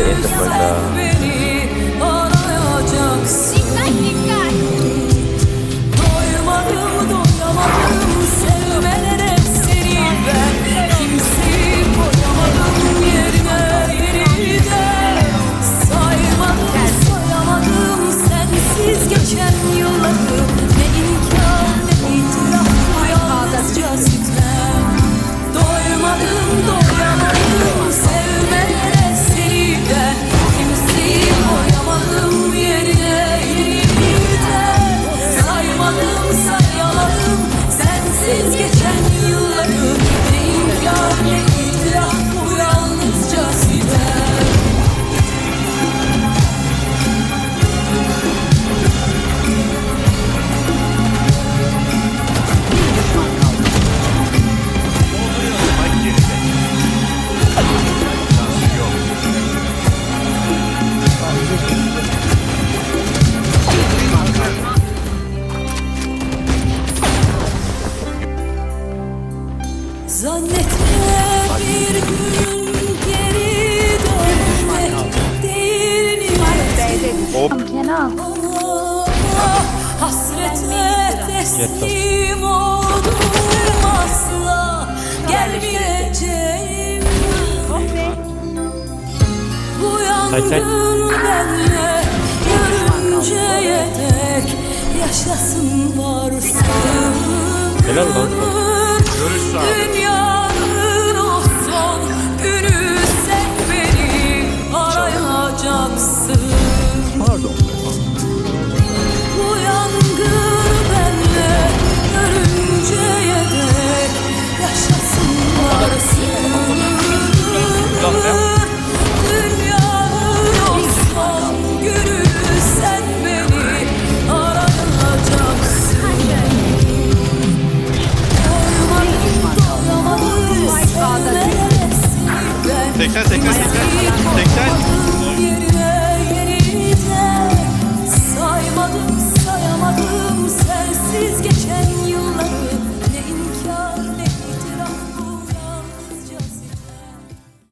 the end of my uh, Zannetme bir gün geri dönmek değil niyetim Hop. Kenan. Hasretme teslim oldum asla gelmeyeceğim. Bu yangın benle görünceye dek yaşasın varsın. Helal lan. C'est ça, c'est ça, c'est ça, c'est ça.